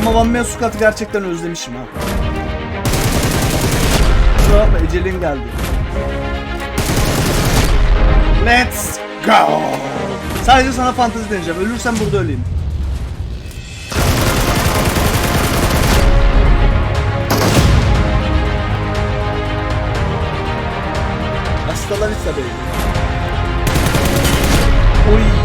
Ama One Man Squad'ı gerçekten özlemişim ha. Kusura bakma ecelin geldi. Let's go. Sadece sana fantezi deneyeceğim. Ölürsem burada öleyim. Hasta la vista baby. Oy.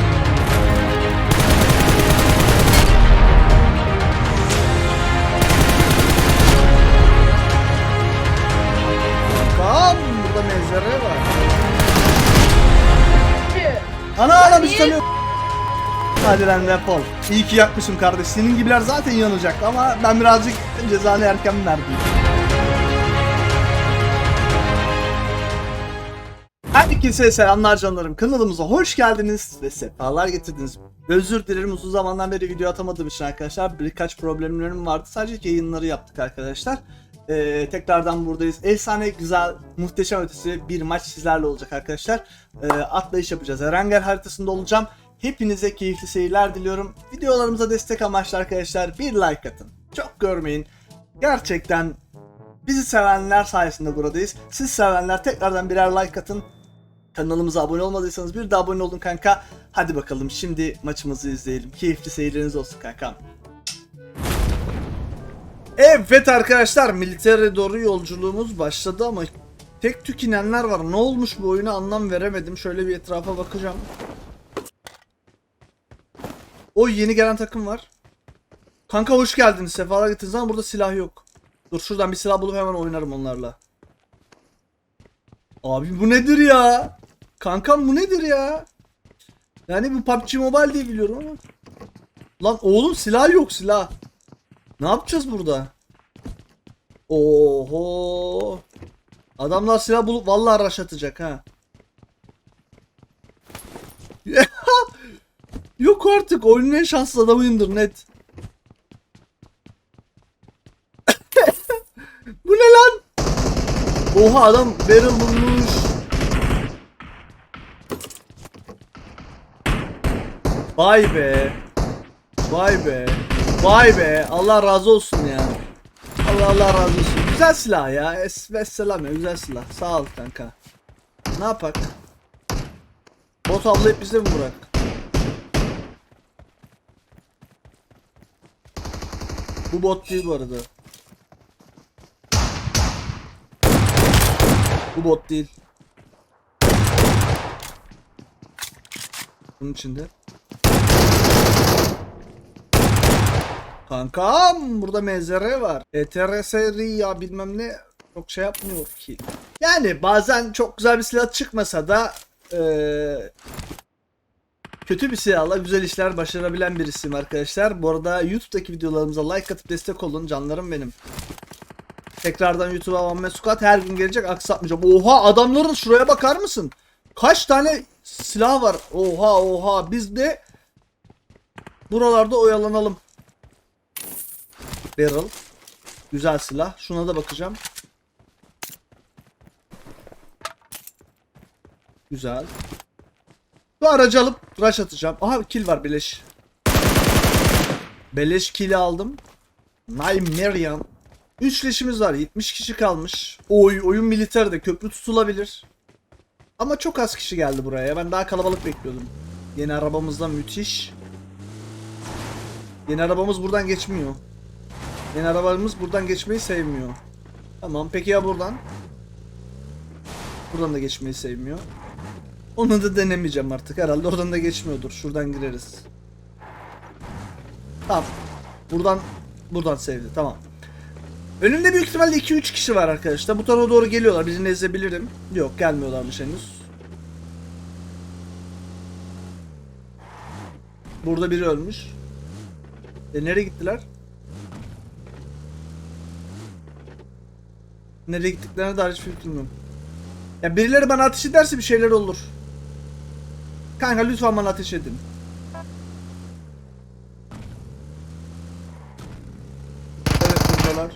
Ana ana biz tanıyor. Hadi lan defol. İyi ki yapmışım kardeş. Senin gibiler zaten yanacak ama ben birazcık cezanı erken verdim. Herkese selamlar canlarım. Kanalımıza hoş geldiniz ve sefalar getirdiniz. Özür dilerim uzun zamandan beri video atamadığım için arkadaşlar. Birkaç problemlerim vardı. Sadece yayınları yaptık arkadaşlar. Ee, tekrardan buradayız. Efsane, güzel, muhteşem ötesi bir maç sizlerle olacak arkadaşlar. Ee, atlayış yapacağız. Erenger haritasında olacağım. Hepinize keyifli seyirler diliyorum. Videolarımıza destek amaçlı arkadaşlar bir like atın. Çok görmeyin. Gerçekten bizi sevenler sayesinde buradayız. Siz sevenler tekrardan birer like atın. Kanalımıza abone olmadıysanız bir de abone olun kanka. Hadi bakalım şimdi maçımızı izleyelim. Keyifli seyirleriniz olsun kankam. Evet arkadaşlar militere doğru yolculuğumuz başladı ama tek tük inenler var. Ne olmuş bu oyuna anlam veremedim. Şöyle bir etrafa bakacağım. O yeni gelen takım var. Kanka hoş geldiniz. Sefalar getirdiniz ama burada silah yok. Dur şuradan bir silah bulup hemen oynarım onlarla. Abi bu nedir ya? Kankam bu nedir ya? Yani bu PUBG Mobile diye biliyorum ama. Lan oğlum silah yok silah. Ne yapacağız burada? Oho. Adamlar silah bulup vallahi rush atacak ha. yok artık oyunun en şanslı adamıyımdır net. bu ne lan? Oha adam barrel bulmuş. Vay be. Vay be. Vay be. Allah razı olsun ya. Allah Allah razı olsun. Güzel silah ya. Es selam ya. Güzel silah. Sağ ol kanka. Ne yapak? Bot avlayıp bize mi bırak? Bu bot değil bu arada. Bu bot değil. Bunun içinde. Kankam burada mezere var. ETRSR ya bilmem ne çok şey yapmıyor ki. Yani bazen çok güzel bir silah çıkmasa da eee, kötü bir silahla güzel işler başarabilen birisiyim arkadaşlar. Bu arada YouTube'daki videolarımıza like atıp destek olun canlarım benim. Tekrardan YouTube'a Man Squad her gün gelecek aksatmayacağım. Oha adamların şuraya bakar mısın? Kaç tane silah var? Oha oha biz de buralarda oyalanalım. Barrel. Güzel silah. Şuna da bakacağım. Güzel. Bu aracı alıp rush atacağım. Aha kill var beleş. Beleş kill aldım. Nigerian. Üçleşimiz var. 70 kişi kalmış. Oy oyun militerde köprü tutulabilir. Ama çok az kişi geldi buraya. Ben daha kalabalık bekliyordum. Yeni arabamızda müthiş. Yeni arabamız buradan geçmiyor. Yeni arabamız buradan geçmeyi sevmiyor. Tamam peki ya buradan? Buradan da geçmeyi sevmiyor. Onu da denemeyeceğim artık. Herhalde oradan da geçmiyordur. Şuradan gireriz. Tamam. Buradan buradan sevdi. Tamam. Önümde büyük ihtimalle 2-3 kişi var arkadaşlar. Bu tarafa doğru geliyorlar. Birini ezebilirim. Yok gelmiyorlarmış henüz. Burada biri ölmüş. E nereye gittiler? Nereye gittiklerine dair hiçbir fikrim yok. Ya birileri bana ateş ederse bir şeyler olur. Kanka lütfen bana ateş edin. Evet buradalar.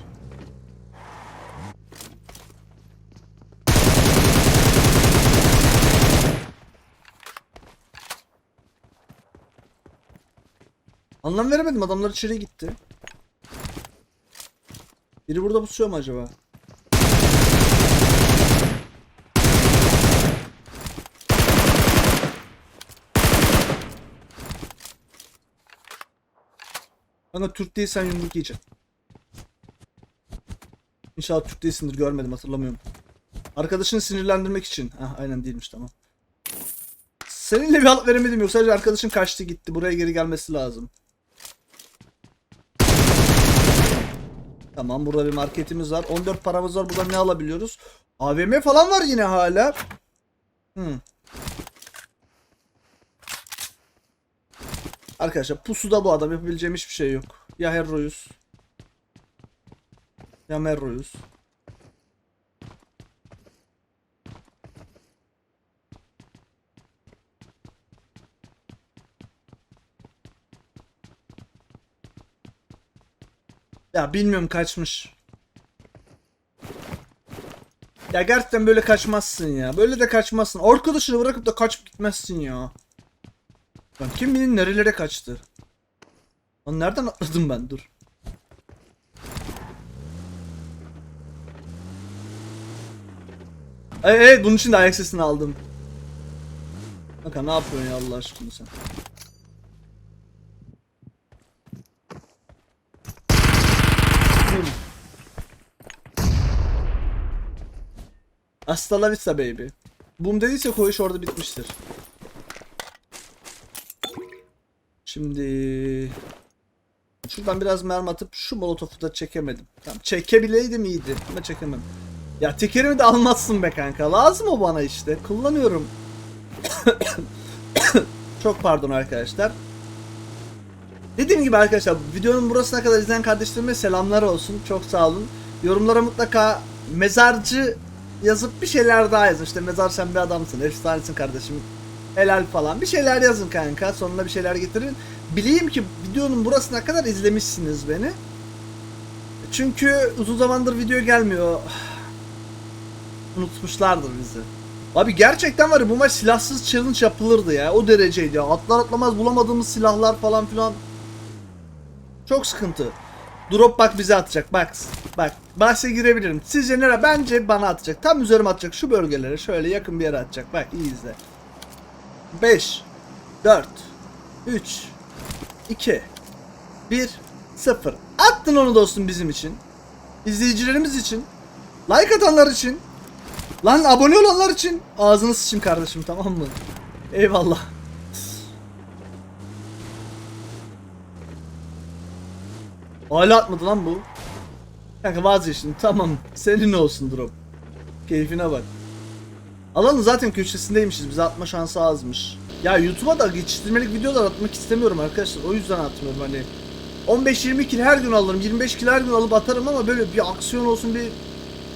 Anlam veremedim adamlar içeri gitti. Biri burada pusuyor mu acaba? Kanka Türk değilsen yumruk yiyeceksin. İnşallah Türk değilsindir görmedim hatırlamıyorum. Arkadaşını sinirlendirmek için. Ah aynen değilmiş tamam. Seninle bir halt veremedim yok sadece arkadaşın kaçtı gitti buraya geri gelmesi lazım. Tamam burada bir marketimiz var. 14 paramız var. Buradan ne alabiliyoruz? AVM falan var yine hala. Hmm. Arkadaşlar pusuda bu adam yapabileceğim hiçbir şey yok. Ya Herro'yuz. Ya Merro'yuz. Ya bilmiyorum kaçmış. Ya gerçekten böyle kaçmazsın ya. Böyle de kaçmazsın. Arkadaşını bırakıp da kaçıp gitmezsin ya. Lan kim bilir nerelere kaçtı. Lan nereden atladım ben dur. Evet, evet bunun için de ayak sesini aldım. Kanka ne yapıyorsun ya Allah aşkına sen. Hasta la vista baby. Boom dediyse koğuş orada bitmiştir. Şimdi şuradan biraz mermi atıp şu molotofu da çekemedim. Tamam, çekebileydim iyiydi ama çekemem. Ya tekerimi de almazsın be kanka. Lazım o bana işte. Kullanıyorum. Çok pardon arkadaşlar. Dediğim gibi arkadaşlar videonun burasına kadar izleyen kardeşlerime selamlar olsun. Çok sağ olun. Yorumlara mutlaka mezarcı yazıp bir şeyler daha yazın. İşte mezar sen bir adamsın, efsanesin kardeşim. Helal falan. Bir şeyler yazın kanka. Sonuna bir şeyler getirin. Bileyim ki videonun burasına kadar izlemişsiniz beni. Çünkü uzun zamandır video gelmiyor. Unutmuşlardır bizi. Abi gerçekten var ya bu maç silahsız challenge yapılırdı ya. O dereceydi ya. Atlar atlamaz bulamadığımız silahlar falan filan. Çok sıkıntı. Drop bak bize atacak. Bak. Bak. Bahse girebilirim. Sizce nere? Bence bana atacak. Tam üzerime atacak. Şu bölgelere şöyle yakın bir yere atacak. Bak iyi izle. 5 4 3 2 1 0 Attın onu dostum bizim için. İzleyicilerimiz için. Like atanlar için. Lan abone olanlar için. Ağzını sıçayım kardeşim tamam mı? Eyvallah. Hala atmadı lan bu. Kanka vazgeçtim tamam. Senin olsun drop. Keyfine bak. Alanın zaten köşesindeymişiz. Bize atma şansı azmış. Ya YouTube'a da geçiştirmelik videolar atmak istemiyorum arkadaşlar. O yüzden atmıyorum hani. 15-20 kilo her gün alırım. 25 kilo her gün alıp atarım ama böyle bir aksiyon olsun bir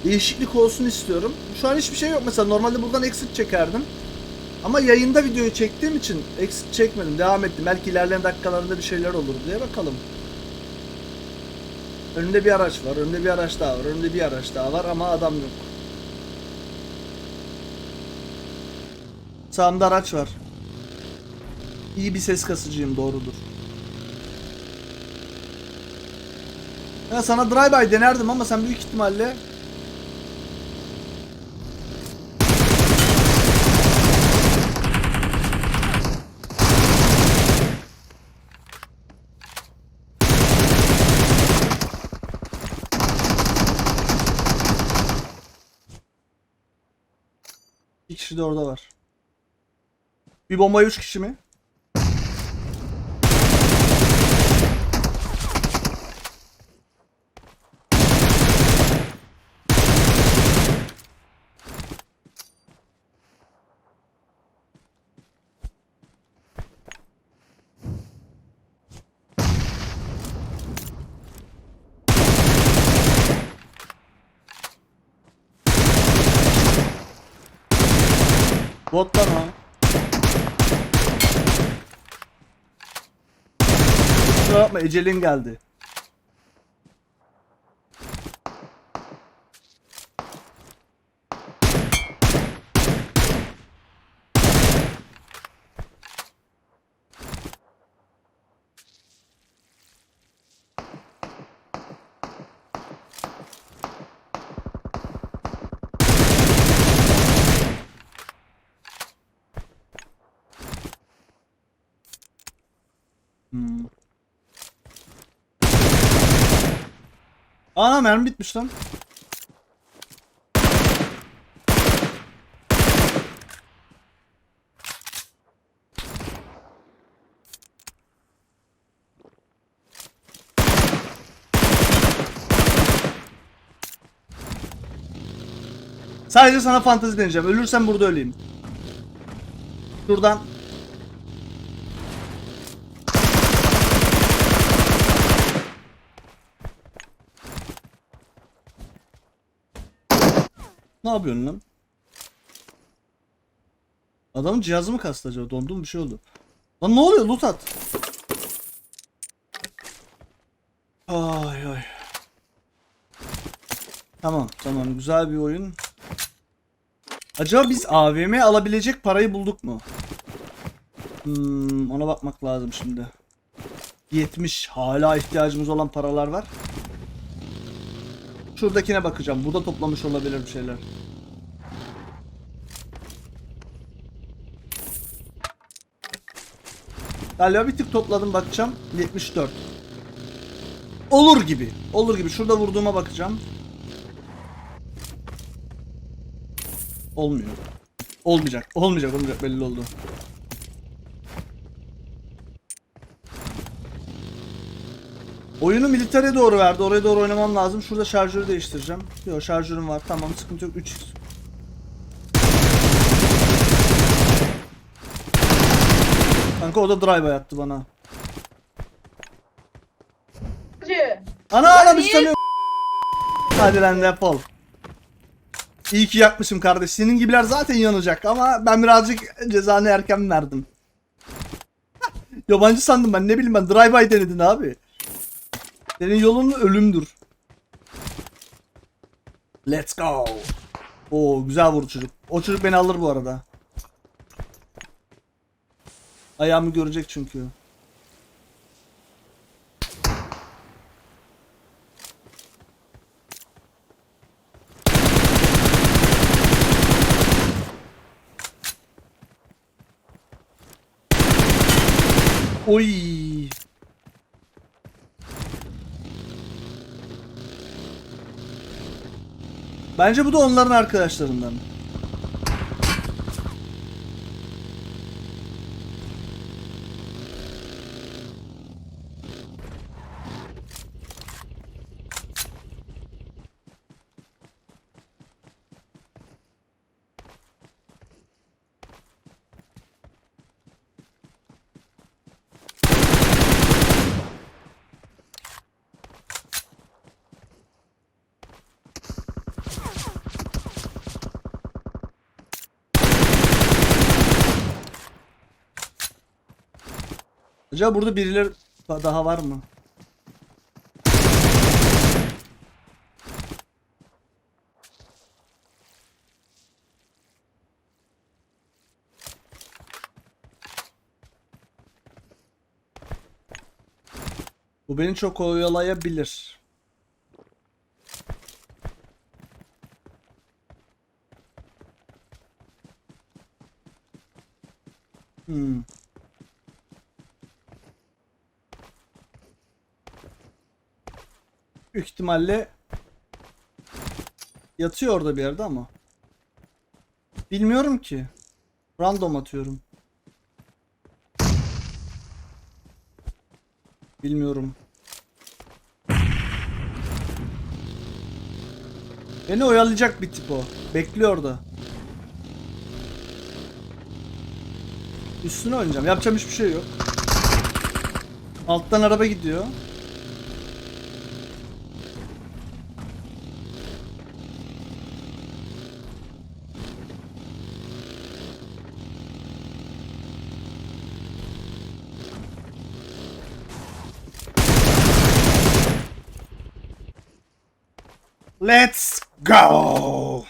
değişiklik olsun istiyorum. Şu an hiçbir şey yok mesela. Normalde buradan exit çekerdim. Ama yayında videoyu çektiğim için exit çekmedim. Devam ettim. Belki ilerleyen dakikalarında bir şeyler olur diye bakalım. Önümde bir araç var. Önümde bir araç daha var. Önümde bir araç daha var ama adam yok. Sağımda araç var. İyi bir ses kasıcıyım doğrudur. Ya sana drive-by denerdim ama sen büyük ihtimalle Bir de orada var. Bir bombaya üç kişi mi? Bot lan o. Kusura bakma ecelin geldi. Ana mermi bitmiş lan. Sadece sana fantezi deneyeceğim. Ölürsem burada öleyim. Şuradan. Ne yapıyorsun lan? Adamın cihazı mı kastı acaba? Dondum bir şey oldu. Lan ne oluyor? Loot at. Ay ay. Tamam tamam güzel bir oyun. Acaba biz AVM alabilecek parayı bulduk mu? Hmm, ona bakmak lazım şimdi. 70 hala ihtiyacımız olan paralar var. Şuradakine bakacağım. Burada toplamış olabilir bir şeyler. Galiba bir tık topladım bakacağım. 74. Olur gibi. Olur gibi. Şurada vurduğuma bakacağım. Olmuyor. Olmayacak. Olmayacak. Olmayacak. Belli oldu. Oyunu militere doğru verdi. Oraya doğru oynamam lazım. Şurada şarjörü değiştireceğim. Yok şarjörüm var. Tamam sıkıntı yok. 3 Kanka o da drive yattı bana. Ana ana niye- istemiyorum. Hadi lan defol. İyi ki yapmışım kardeş. Senin gibiler zaten yanacak ama ben birazcık cezanı erken verdim. Yabancı sandım ben ne bileyim ben drive-by denedin abi. Senin yolun ölümdür. Let's go. Oo güzel vurdu çocuk. O çocuk beni alır bu arada. Ayağımı görecek çünkü. Oy. Bence bu da onların arkadaşlarından. Acaba burada birileri daha var mı? Bu beni çok oyalayabilir. Hmm. Büyük ihtimalle yatıyor orada bir yerde ama. Bilmiyorum ki. Random atıyorum. Bilmiyorum. Beni oyalayacak bir tip o. Bekliyor orada. Üstüne oynayacağım. Yapacağım hiçbir şey yok. Alttan araba gidiyor. Let's go.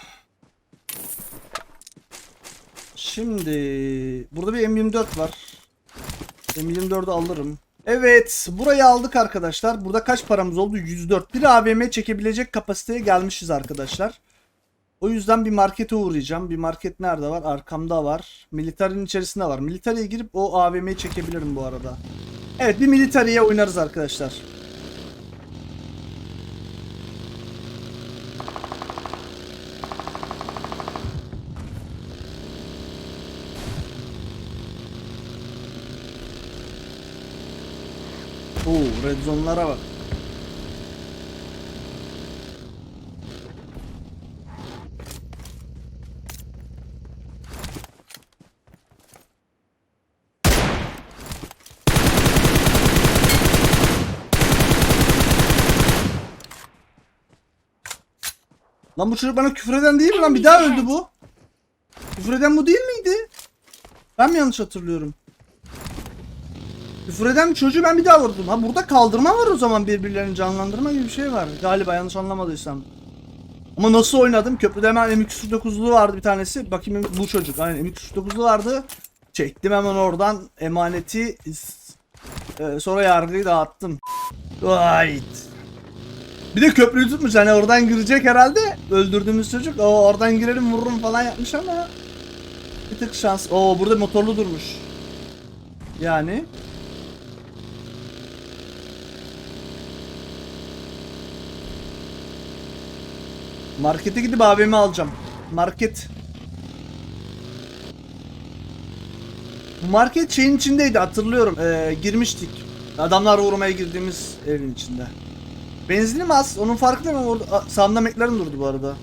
Şimdi burada bir M24 var. M24'ü alırım. Evet, burayı aldık arkadaşlar. Burada kaç paramız oldu? 104. Bir AVM çekebilecek kapasiteye gelmişiz arkadaşlar. O yüzden bir markete uğrayacağım. Bir market nerede var? Arkamda var. Militerinin içerisinde var. Militeriye girip o AVM'yi çekebilirim bu arada. Evet bir militariye oynarız arkadaşlar. Oo, red zone'lara bak. Lan bu çocuk bana küfür eden değil mi lan? Bir daha öldü bu. Küfür eden bu değil miydi? Ben mi yanlış hatırlıyorum? Küfür eden çocuğu ben bir daha vurdum. Ha burada kaldırma var o zaman birbirlerini canlandırma gibi bir şey var. Galiba yanlış anlamadıysam. Ama nasıl oynadım? Köprüde hemen M249'lu vardı bir tanesi. Bakayım bu çocuk. Aynen M249'lu vardı. Çektim hemen oradan emaneti. Ee, sonra yargıyı dağıttım. Right. Bir de köprüyü tutmuş hani oradan girecek herhalde. Öldürdüğümüz çocuk. O oradan girelim vururum falan yapmış ama bir tık şans. Oo burada motorlu durmuş. Yani Markete gidip AVM alacağım. Market. Market şeyin içindeydi hatırlıyorum. Ee, girmiştik. Adamlar vurmaya girdiğimiz evin içinde. Benzinim az. Onun farkı değil mi? Orada, sağımda McLaren durdu bu arada.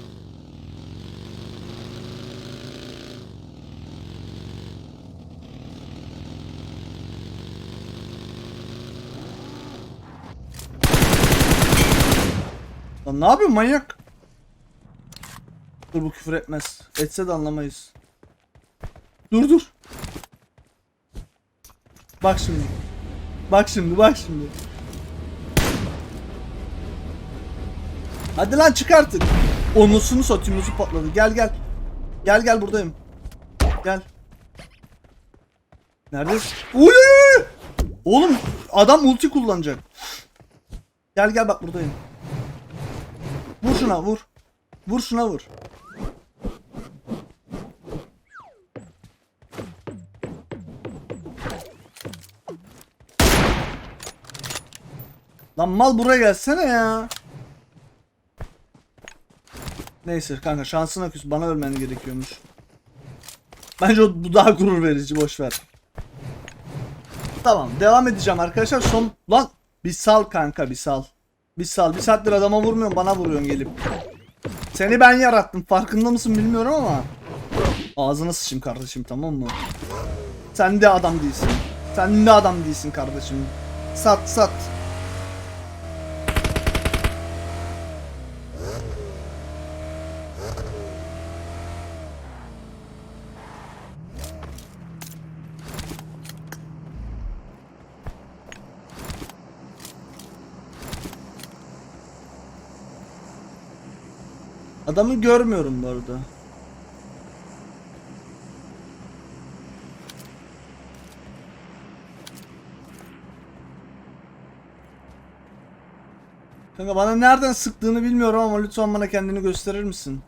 Lan ne yapıyorsun manyak? Dur bu küfür etmez. Etse de anlamayız. Dur dur. Bak şimdi. Bak şimdi bak şimdi. Hadi lan çık artık. Onusunu satayım nasıl patladı. Gel gel. Gel gel buradayım. Gel. Uy, uy. Oğlum adam ulti kullanacak. Gel gel bak buradayım. Vur şuna vur. Vur şuna vur. Lan mal buraya gelsene ya. Neyse kanka şansına küs bana ölmen gerekiyormuş. Bence o bu daha gurur verici boş ver. Tamam devam edeceğim arkadaşlar son lan bir sal kanka bir sal. Bir sal bir saattir adama vurmuyorsun bana vuruyorsun gelip. Seni ben yarattım farkında mısın bilmiyorum ama. Ağzına sıçayım kardeşim tamam mı? Sen de adam değilsin. Sen de adam değilsin kardeşim. Sat sat. Adamı görmüyorum bu arada. Kanka bana nereden sıktığını bilmiyorum ama lütfen bana kendini gösterir misin?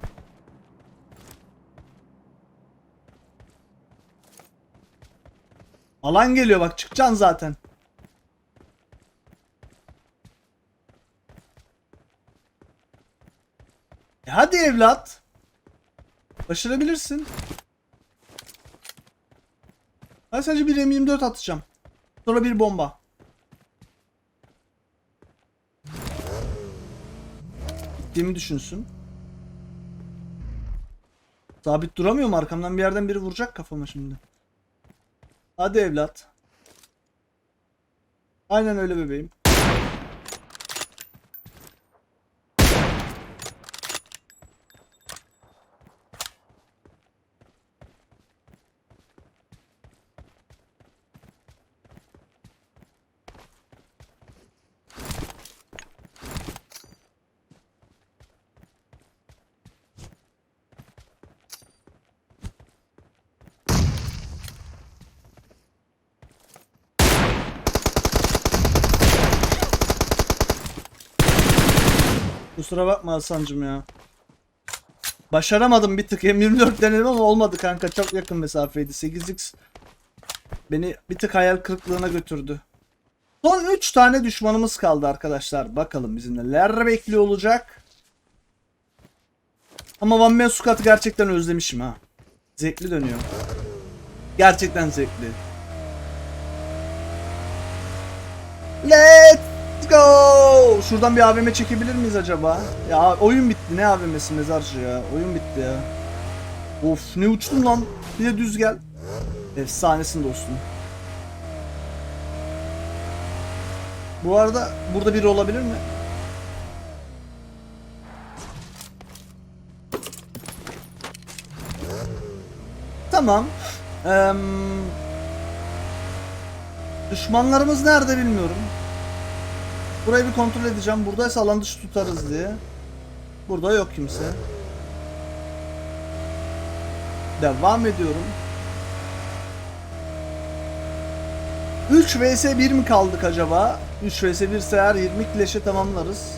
Alan geliyor bak çıkacaksın zaten. Hadi evlat. Başarabilirsin. Ben sadece bir M24 atacağım. Sonra bir bomba. Gittiğimi düşünsün. Sabit duramıyorum arkamdan bir yerden biri vuracak kafama şimdi. Hadi evlat. Aynen öyle bebeğim. Kusura bakma Hasan'cım ya. Başaramadım bir tık. M24 denedim ama olmadı kanka. Çok yakın mesafeydi. 8x beni bir tık hayal kırıklığına götürdü. Son 3 tane düşmanımız kaldı arkadaşlar. Bakalım bizi neler bekliyor olacak. Ama One Man Squad'ı gerçekten özlemişim ha. Zevkli dönüyor. Gerçekten zevkli. Let's go! Şuradan bir AVM çekebilir miyiz acaba? Ya oyun bitti. Ne AVM'si mezarcı ya? Oyun bitti ya. Of ne uçtum lan. Bir de düz gel. Efsanesin dostum. Bu arada burada biri olabilir mi? Tamam. Eee, düşmanlarımız nerede bilmiyorum. Burayı bir kontrol edeceğim. Buradaysa alan dışı tutarız diye. Burada yok kimse. Devam ediyorum. 3 vs 1 mi kaldık acaba? 3 vs 1 ise eğer 20 leşe tamamlarız.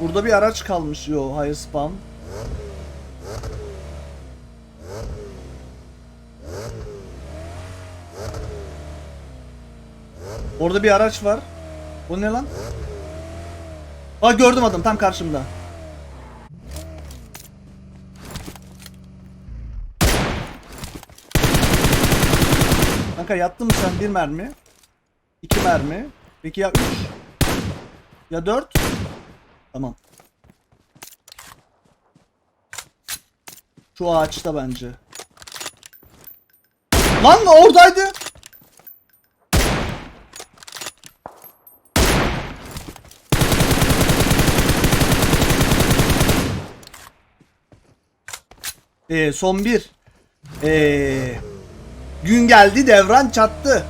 Burada bir araç kalmış. Yo hayır spam. Orada bir araç var. Bu ne lan? Aa gördüm adam tam karşımda. Kanka yattın mı sen bir mermi? iki mermi. Peki ya üç? Ya dört? Tamam. Şu ağaçta bence. Lan oradaydı. Ee, son bir. Ee, gün geldi devran çattı.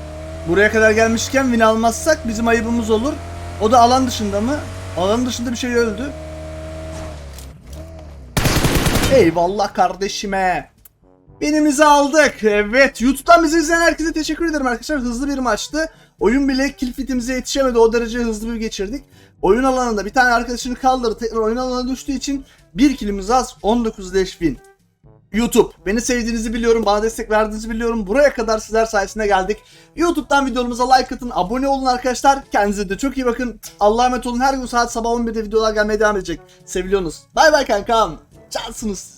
Buraya kadar gelmişken win almazsak bizim ayıbımız olur. O da alan dışında mı? Alan dışında bir şey öldü. Eyvallah kardeşime. Benimizi aldık. Evet. YouTube'dan bizi izleyen herkese teşekkür ederim arkadaşlar. Hızlı bir maçtı. Oyun bile kill fitimize yetişemedi. O derece hızlı bir geçirdik. Oyun alanında bir tane arkadaşını kaldırdı. Tekrar oyun alanına düştüğü için bir killimiz az. 19 leş win. YouTube. Beni sevdiğinizi biliyorum. Bana destek verdiğinizi biliyorum. Buraya kadar sizler sayesinde geldik. YouTube'dan videomuza like atın. Abone olun arkadaşlar. Kendinize de çok iyi bakın. Allah'a emanet olun. Her gün saat sabah 11'de videolar gelmeye devam edecek. Seviliyorsunuz. Bay bay kankam. Cansınız.